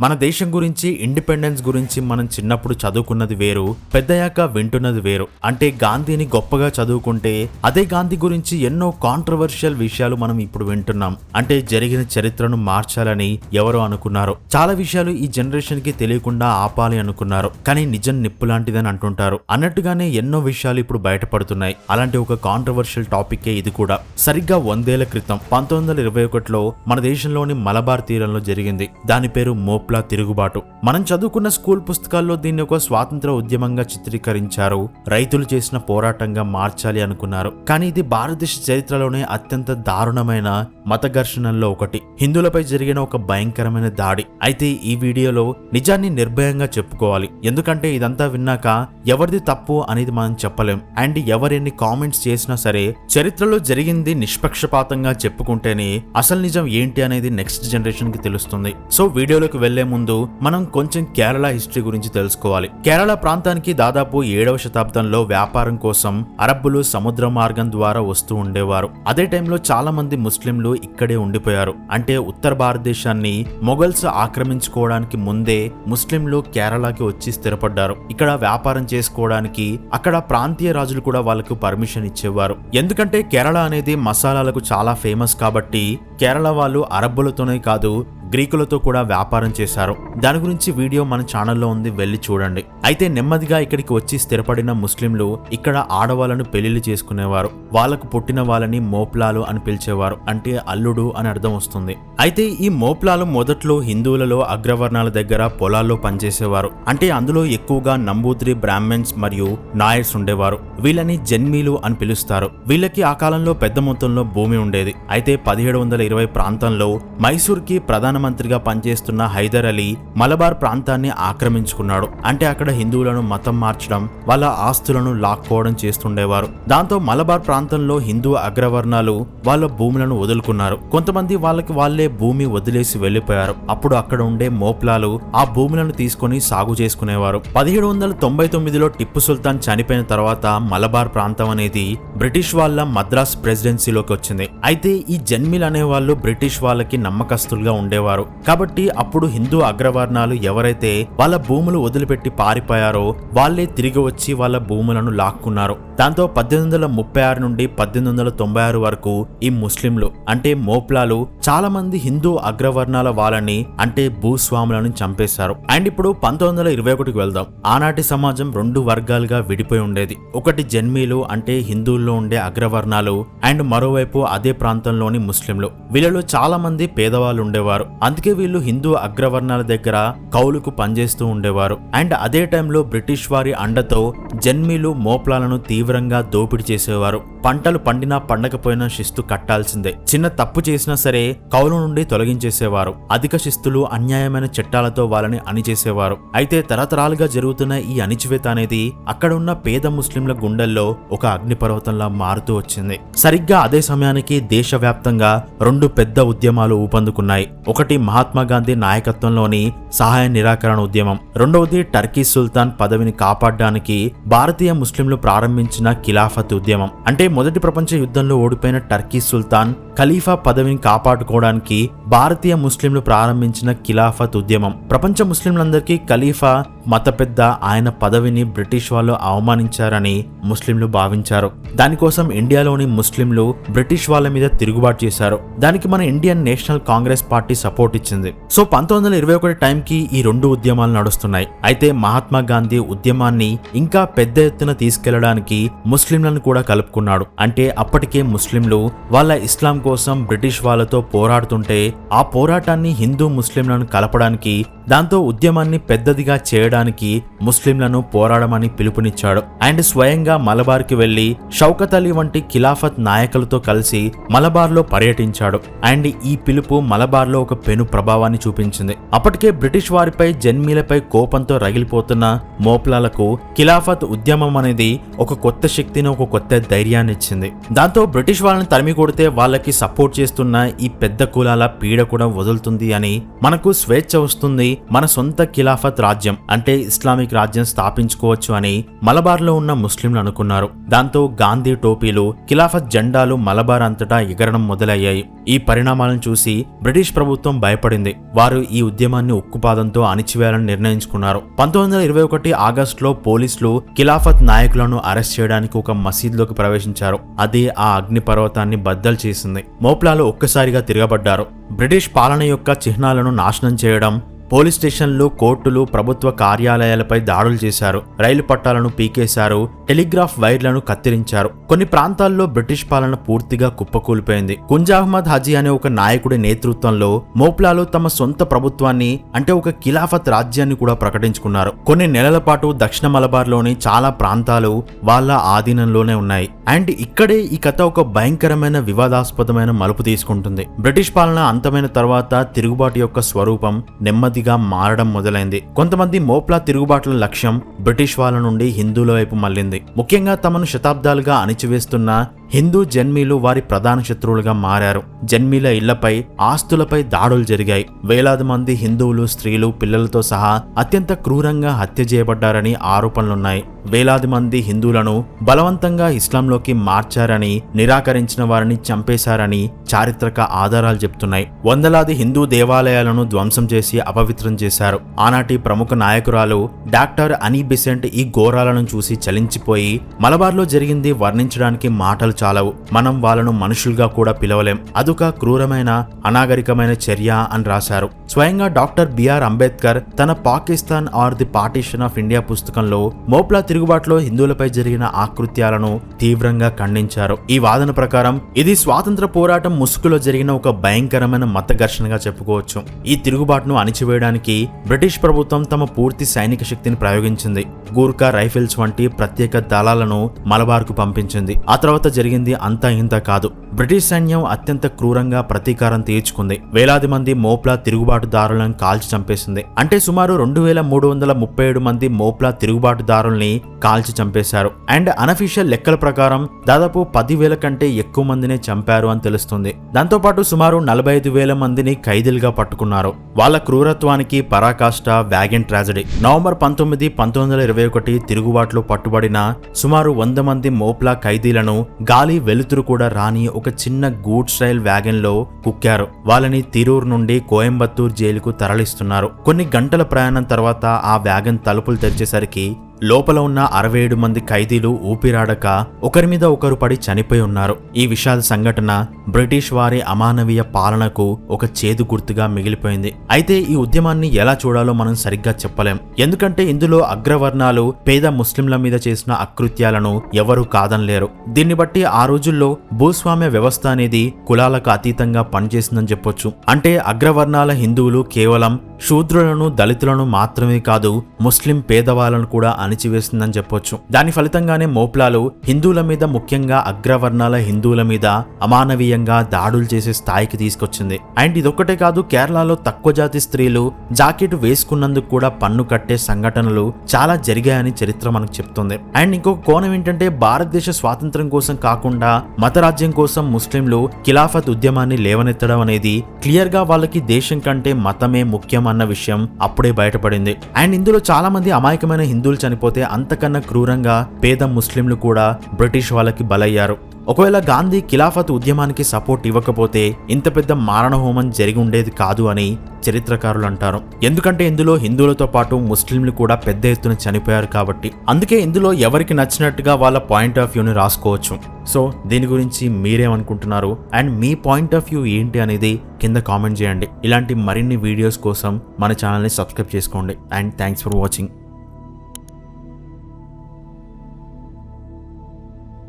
మన దేశం గురించి ఇండిపెండెన్స్ గురించి మనం చిన్నప్పుడు చదువుకున్నది వేరు పెద్దయ్యాక వింటున్నది వేరు. అంటే గాంధీని గొప్పగా చదువుకుంటే అదే గాంధీ గురించి ఎన్నో కాంట్రవర్షియల్ విషయాలు మనం ఇప్పుడు వింటున్నాం. అంటే జరిగిన చరిత్రను మార్చాలని ఎవరో అనుకున్నారు. చాలా విషయాలు ఈ జనరేషన్కి తెలియకుండా ఆపాలి అనుకున్నారు. కానీ నిజం నిప్పు లాంటిదని అంటుంటారు. అన్నట్టుగానే ఎన్నో విషయాలు ఇప్పుడు బయటపడుతున్నాయి. అలాంటి ఒక కాంట్రవర్షియల్ టాపికే ఇది కూడా. సరిగ్గా వందేళ్ళ క్రితం పంతొమ్మిది వందల ఇరవై ఒకటిలో మన దేశంలోని మలబార్ తీరంలో జరిగింది. దాని పేరు మోప్లా తిరుగుబాటు. మనం చదువుకున్న స్కూల్ పుస్తకాల్లో దీన్ని ఒక స్వాతంత్ర ఉద్యమంగా చిత్రీకరించారు. రైతులు చేసిన పోరాటంగా మార్చాలి అనుకున్నారు. కానీ ఇది భారతదేశ చరిత్రలోనే అత్యంత దారుణమైన మత ఘర్షణల్లో ఒకటి. హిందువులపై జరిగిన ఒక భయంకరమైన దాడి. అయితే ఈ వీడియోలో నిజాన్ని నిర్భయంగా చెప్పుకోవాలి. ఎందుకంటే ఇదంతా విన్నాక ఎవరిది తప్పు అనేది మనం చెప్పలేం. అండ్ ఎవరెన్ని కామెంట్స్ చేసినా సరే చరిత్రలో జరిగింది నిష్పక్షపాతంగా చెప్పుకుంటేనే అసలు నిజం ఏంటి అనేది నెక్స్ట్ జనరేషన్కి తెలుస్తుంది. సో వీడియోలోకి వెళ్ళే ముందు మనం కొంచెం కేరళ హిస్టరీ గురించి తెలుసుకోవాలి. కేరళ ప్రాంతానికి దాదాపు ఏడవ శతాబ్దంలో వ్యాపారం కోసం అరబ్బులు సముద్ర మార్గం ద్వారా వస్తూ ఉండేవారు. అదే టైంలో చాలా మంది ముస్లింలు ఇక్కడే ఉండిపోయారు. అంటే ఉత్తర భారతదేశాన్ని మొఘల్స్ ఆక్రమించుకోవడానికి ముందే ముస్లింలు కేరళకి వచ్చి స్థిరపడ్డారు. ఇక్కడ వ్యాపారం చేసుకోవడానికి అక్కడ ప్రాంతీయ రాజులు కూడా వాళ్ళకు పర్మిషన్ ఇచ్చేవారు. ఎందుకంటే కేరళ అనేది మసాలాలకు చాలా ఫేమస్ కాబట్టి కేరళ వాళ్ళు అరబ్బులతోనే కాదు గ్రీకులతో కూడా వ్యాపారం చేశారు. దాని గురించి వీడియో మన ఛానల్లో ఉంది వెళ్ళి చూడండి. అయితే నెమ్మదిగా ఇక్కడికి వచ్చి స్థిరపడిన ముస్లింలు ఇక్కడ ఆడవాళ్ళను పెళ్ళిళ్ళు చేసుకునేవారు. వాళ్ళకు పుట్టిన వాళ్ళని మోప్లాలు అని పిలిచేవారు. అంటే అల్లుడు అని అర్థం వస్తుంది. అయితే ఈ మోప్లాలు మొదట్లో హిందువులలో అగ్రవర్ణాల దగ్గర పొలాల్లో పనిచేసేవారు. అంటే అందులో ఎక్కువగా నంబూద్రి బ్రాహ్మణ్స్ మరియు నాయర్స్ ఉండేవారు. వీళ్ళని జన్మీలు అని పిలుస్తారు. వీళ్ళకి ఆ కాలంలో పెద్ద మొత్తంలో భూమి ఉండేది. అయితే పదిహేడు వందల ఇరవై ప్రాంతంలో మైసూర్కి ప్రధానమంత్రిగా పనిచేస్తున్న హైదర్ అలీ మలబార్ ప్రాంతాన్ని ఆక్రమించుకున్నాడు. అంటే అక్కడ హిందువులను మతం మార్చడం వాళ్ళ ఆస్తులను లాక్కోవడం చేస్తుండేవారు. దాంతో మలబార్ ప్రాంతంలో హిందూ అగ్రవర్ణాలు వాళ్ళ భూములను వదులుకున్నారు. కొంతమంది వాళ్ళకి వాళ్ళే భూమి వదిలేసి వెళ్ళిపోయారు అప్పుడు అక్కడ ఉండే మోప్లాలు ఆ భూములను తీసుకొని సాగు చేసుకునేవారు. పదిహేడు వందల తొంభై తొమ్మిదిలో టిప్పు సుల్తాన్ చనిపోయిన తర్వాత మలబార్ ప్రాంతం అనేది బ్రిటిష్ వాళ్ళ మద్రాస్ ప్రెసిడెన్సీలోకి వచ్చింది. అయితే ఈ జన్మిల్ అనే వాళ్ళు బ్రిటిష్ వాళ్ళకి నమ్మకస్తులుగా ఉండేవారు. కాబట్టి అప్పుడు హిందూ అగ్రవర్ణాలు ఎవరైతే వాళ్ళ భూములు వదిలిపెట్టి పారిపోయారో వాళ్ళే తిరిగి వచ్చి వాళ్ళ భూములను లాక్కున్నారు. దాంతో పద్దెనిమిది వందల ముప్పై ఆరు నుండి పద్దెనిమిది వందల తొంభై ఆరు వరకు ఈ ముస్లింలు అంటే మోప్లాలు చాలా మంది హిందూ అగ్రవర్ణాల వాళ్ళని అంటే భూస్వాములను చంపేశారు. అండ్ ఇప్పుడు పంతొమ్మిది వందల ఇరవై ఒకటికి వెళ్దాం. ఆనాటి సమాజం రెండు వర్గాలుగా విడిపోయి ఉండేది. ఒకటి జన్మీలు అంటే హిందువుల్లో ఉండే అగ్రవర్ణాలు అండ్ మరోవైపు అదే ప్రాంతంలోని ముస్లింలు. వీళ్ళలో చాలా మంది పేదవాళ్ళు ఉండేవారు. అందుకే వీళ్ళు హిందూ అగ్రవర్ణాల దగ్గర కౌలుకు పనిచేస్తూ ఉండేవారు. అండ్ అదే టైంలో బ్రిటిష్ వారి అండతో జన్మీలు మోప్లాలను తీవ్రంగా దోపిడీ చేసేవారు. పంటలు పండినా పండకపోయినా శిస్తు కట్టాల్సిందే. చిన్న తప్పు చేసినా సరే కౌలు నుండి తొలగించేసేవారు. అధిక శిస్తులు అన్యాయమైన చట్టాలతో వాళ్ళని అణిచేసేవారు. అయితే తరతరాలుగా జరుగుతున్న ఈ అణిచివేత అనేది అక్కడ ఉన్న పేద ముస్లింల గుండెల్లో ఒక అగ్నిపర్వతంలా మారుతూ వచ్చింది. సరిగ్గా అదే సమయానికి దేశవ్యాప్తంగా రెండు పెద్ద ఉద్యమాలు ఊపందుకున్నాయి. ఒకటి మహాత్మా గాంధీ నాయకత్వంలోని సహాయ నిరాకరణ ఉద్యమం. రెండవది టర్కీ సుల్తాన్ పదవిని కాపాడడానికి భారతీయ ముస్లింలు ప్రారంభించిన ఖిలాఫత్ ఉద్యమం. అంటే మొదటి ప్రపంచ యుద్ధంలో ఓడిపోయిన టర్కీ సుల్తాన్ ఖలీఫా పదవిని కాపాడుకోవడానికి భారతీయ ముస్లింలు ప్రారంభించిన ఖిలాఫత్ ఉద్యమం. ప్రపంచ ముస్లింలందరికీ ఖలీఫా మత పెద్ద ఆయన పదవిని బ్రిటిష్ వాళ్ళు అవమానించారని ముస్లింలు భావించారు. దానికోసం ఇండియాలోని ముస్లింలు బ్రిటిష్ వాళ్ళ మీద తిరుగుబాటు చేశారు. దానికి మన Indian National Congress party support ఇచ్చింది. సో పంతొమ్మిది వందల ఇరవై ఒకటి టైంకి ఈ రెండు ఉద్యమాలు నడుస్తున్నాయి. అయితే మహాత్మా గాంధీ ఉద్యమాన్ని ఇంకా పెద్ద ఎత్తున తీసుకెళ్ళడానికి ముస్లింలను కూడా కలుపుకున్నాడు. అంటే అప్పటికే ముస్లింలు వాళ్ళ ఇస్లాం కోసం బ్రిటిష్ వాళ్ళతో పోరాడుతుంటే ఆ పోరాటాన్ని హిందూ ముస్లింలను కలపడానికి దాంతో ఉద్యమాన్ని పెద్దదిగా చేయడానికి ముస్లింలను పోరాడమని పిలుపునిచ్చాడు. అండ్ స్వయంగా మలబార్కి వెళ్ళి షౌకత్ అలీ వంటి ఖిలాఫత్ నాయకులతో కలిసి మలబార్లో పర్యటించాడు. అండ్ ఈ పిలుపు మలబార్లో ఒక పెను ప్రభావాన్ని చూపించింది. అప్పటికే బ్రిటిష్ వారిపై జన్మీలపై కోపంతో రగిలిపోతున్న మోప్లాలకు ఖిలాఫత్ ఉద్యమం అనేది ఒక కొత్త శక్తిని ఒక కొత్త ధైర్యాన్ని ఇచ్చింది. దాంతో బ్రిటిష్ వాళ్ళని తరిమి కొడితే వాళ్ళకి సపోర్ట్ చేస్తున్న ఈ పెద్ద కులాల పీడ కూడా వదులుతుంది అని మనకు స్వేచ్ఛ వస్తుంది మన సొంత ఖిలాఫత్ రాజ్యం. అంటే ఇస్లామిక్ రాజ్యం స్థాపించుకోవచ్చు అని మలబార్లో ఉన్న ముస్లింలు అనుకున్నారు. దాంతో గాంధీ టోపీలు ఖిలాఫత్ జెండాలు మలబార్ అంతటా ఎగరడం మొదలయ్యాయి. ఈ పరిణామాలను చూసి బ్రిటిష్ ప్రభుత్వం భయపడింది. వారు ఈ ఉద్యమాన్ని ఉక్కుపాదంతో అణిచివేయాలని నిర్ణయించుకున్నారు. పంతొమ్మిది వందల ఇరవై ఒకటి ఆగస్టులో పోలీసులు ఖిలాఫత్ నాయకులను అరెస్ట్ చేయడానికి ఒక మసీద్లోకి ప్రవేశించారు. అది ఆ అగ్నిపర్వతాన్ని బద్దలు చేసింది. మోప్లాలు ఒక్కసారిగా తిరగబడ్డారు. బ్రిటిష్ పాలన యొక్క చిహ్నాలను నాశనం చేయడం పోలీస్ స్టేషన్లు కోర్టులు ప్రభుత్వ కార్యాలయాలపై దాడులు చేశారు. రైలు పట్టాలను పీకేశారు. టెలిగ్రాఫ్ వైర్లను కత్తిరించారు. కొన్ని ప్రాంతాల్లో బ్రిటిష్ పాలన పూర్తిగా కుప్పకూలిపోయింది. కుంజ అహ్మద్ హజీ అనే ఒక నాయకుడి నేతృత్వంలో మోప్లాలు తమ సొంత ప్రభుత్వాన్ని అంటే ఒక ఖిలాఫత్ రాజ్యాన్ని కూడా ప్రకటించుకున్నారు. కొన్ని నెలల పాటు దక్షిణ మలబార్లోని చాలా ప్రాంతాలు వాళ్ళ ఆధీనంలోనే ఉన్నాయి. అండ్ ఇక్కడే ఈ కథ ఒక భయంకరమైన వివాదాస్పదమైన మలుపు తీసుకుంటుంది. బ్రిటిష్ పాలన అంతమైన తర్వాత తిరుగుబాటు యొక్క స్వరూపం నెమ్మది నెమ్మదిగా మారడం మొదలైంది. కొంతమంది మోప్లా తిరుగుబాట్ల లక్ష్యం బ్రిటిష్ వాళ్ళ నుండి హిందువుల వైపు మళ్ళింది. ముఖ్యంగా తమను శతాబ్దాలుగా అణిచివేస్తున్న హిందూ జన్మీలు వారి ప్రధాన శత్రువులుగా మారారు. జన్మీల ఇళ్ళపై ఆస్తులపై దాడులు జరిగాయి. వేలాది మంది హిందువులు స్త్రీలు పిల్లలతో సహా అత్యంత క్రూరంగా హత్య చేయబడ్డారని ఆరోపణలున్నాయి. వేలాది మంది హిందువులను బలవంతంగా ఇస్లాంలోకి మార్చారని నిరాకరించిన వారిని చంపేశారని చారిత్రక ఆధారాలు చెప్తున్నాయి వందలాది హిందూ దేవాలయాలను ధ్వంసం చేసి అపవిత్రం చేశారు. ఆనాటి ప్రముఖ నాయకురాలు డాక్టర్ అనీ బిసెంట్ ఈ ఘోరాలను చూసి చలించిపోయి మలబార్లో జరిగింది వర్ణించడానికి మాటలు చాలవు. మనం వాళ్ళను మనుషులుగా కూడా పిలవలేం. అదొక క్రూరమైన అనాగరికమైన చర్య అని రాశారు. స్వయంగా డాక్టర్ బిఆర్ అంబేద్కర్ తన Pakistan or the partition of India పుస్తకంలో మోప్లా తిరుగుబాటులో హిందువులపై జరిగిన ఆకృత్యాలను తీవ్రంగా ఖండించారు. ఈ వాదన ప్రకారం ఇది స్వాతంత్ర పోరాటం ముసుగులో జరిగిన ఒక భయంకరమైన మత ఘర్షణగా చెప్పుకోవచ్చు. ఈ తిరుగుబాటును అణిచివేయడానికి బ్రిటిష్ ప్రభుత్వం తమ పూర్తి సైనిక శక్తిని ప్రయోగించింది. గూర్ఖా రైఫిల్స్ వంటి ప్రత్యేక దళాలను మలబార్కు పంపించింది. ఆ తర్వాత జరిగిన జరిగింది అంతా ఇంత కాదు. బ్రిటిష్ సైన్యం అత్యంత క్రూరంగా ప్రతీకారం తీర్చుకుంది. వేలాది మంది మోప్లా తిరుగుబాటుదారులను కాల్చి చంపేసింది. అంటే సుమారు రెండు వేల మూడు వందల ముప్పై ఏడు మంది మోప్లా తిరుగుబాటుదారుల్ని కాల్చి చంపేశారు. అండ్ అనఫీషియల్ లెక్కల ప్రకారం దాదాపు పదివేల కంటే ఎక్కువ మందినే చంపారు అని తెలుస్తుంది. దాంతోపాటు సుమారు నలభై ఐదు వేల మందిని ఖైదీలుగా పట్టుకున్నారు. వాళ్ళ క్రూరత్వానికి పరాకాష్ట వ్యాగన్ ట్రాజడీ. నవంబర్ పంతొమ్మిది పంతొమ్మిది వందల ఇరవై ఒకటి తిరుగుబాటులో పట్టుబడిన సుమారు వంద మంది మోప్లా ఖైదీలను గాలి వెలుతురు కూడా రాని ఒక చిన్న గూడ్ స్టైల్ వ్యాగన్లో కుక్కారు. వాళ్ళని తిరూర్ నుండి కోయంబత్తూర్ జైలుకు తరలిస్తున్నారు. కొన్ని గంటల ప్రయాణం తర్వాత ఆ వ్యాగన్ తలుపులు తెరిచేసరికి లోపల ఉన్న అరవై ఏడు మంది ఖైదీలు ఊపిరాడక ఒకరి మీద ఒకరు పడి చనిపోయి ఉన్నారు. ఈ విషాద సంఘటన బ్రిటిష్ వారి అమానవీయ పాలనకు ఒక చేదు గుర్తుగా మిగిలిపోయింది. అయితే ఈ ఉద్యమాన్ని ఎలా చూడాలో మనం సరిగ్గా చెప్పలేం. ఎందుకంటే ఇందులో అగ్రవర్ణాలు పేద ముస్లింల మీద చేసిన అకృత్యాలను ఎవరూ కాదనలేరు. దీన్ని బట్టి ఆ రోజుల్లో భూస్వామ్య వ్యవస్థ అనేది కులాలకు అతీతంగా పనిచేసిందని చెప్పొచ్చు. అంటే అగ్రవర్ణాల హిందువులు కేవలం శూద్రులను దళితులను మాత్రమే కాదు ముస్లిం పేదవాళ్ళను కూడా అణిచివేస్తుందని చెప్పొచ్చు. దాని ఫలితంగానే మోప్లాలు హిందువుల మీద ముఖ్యంగా అగ్రవర్ణాల హిందువుల మీద అమానవీయంగా దాడులు చేసే స్థాయికి తీసుకొచ్చింది. అండ్ ఇదొక్కటే కాదు కేరళలో తక్కువ జాతి స్త్రీలు జాకెట్ వేసుకున్నందుకు కూడా పన్ను కట్టే సంఘటనలు చాలా జరిగాయని చరిత్ర మనకు చెప్తుంది. అండ్ ఇంకొక కోణం ఏంటంటే భారతదేశ స్వాతంత్రం కోసం కాకుండా మతరాజ్యం కోసం ముస్లింలు ఖిలాఫత్ ఉద్యమాన్ని లేవనెత్తడం అనేది క్లియర్గా వాళ్ళకి దేశం కంటే మతమే ముఖ్యం అన్న విషయం అప్పుడే బయటపడింది. అండ్ ఇందులో చాలా మంది అమాయకమైన హిందువులు చనిపోతే అంతకన్నా క్రూరంగా పేద ముస్లింలు కూడా బ్రిటిష్ వాళ్ళకి బలయ్యారు. ఒకవేళ గాంధీ ఖిలాఫత్ ఉద్యమానికి సపోర్ట్ ఇవ్వకపోతే ఇంత పెద్ద మారణహోమం జరిగి ఉండేది కాదు అని చరిత్రకారులు అంటారు. ఎందుకంటే ఇందులో హిందువులతో పాటు ముస్లింలు కూడా పెద్ద ఎత్తున చనిపోయారు కాబట్టి. అందుకే ఇందులో ఎవరికి నచ్చినట్టుగా వాళ్ళ పాయింట్ ఆఫ్ వ్యూని రాసుకోవచ్చు. సో దీని గురించి మీరేమనుకుంటున్నారు? అండ్ మీ పాయింట్ ఆఫ్ వ్యూ ఏంటి అనేది కింద కామెంట్ చేయండి. ఇలాంటి మరిన్ని వీడియోస్ కోసం మన ఛానల్ని సబ్స్క్రైబ్ చేసుకోండి. And thanks for watching.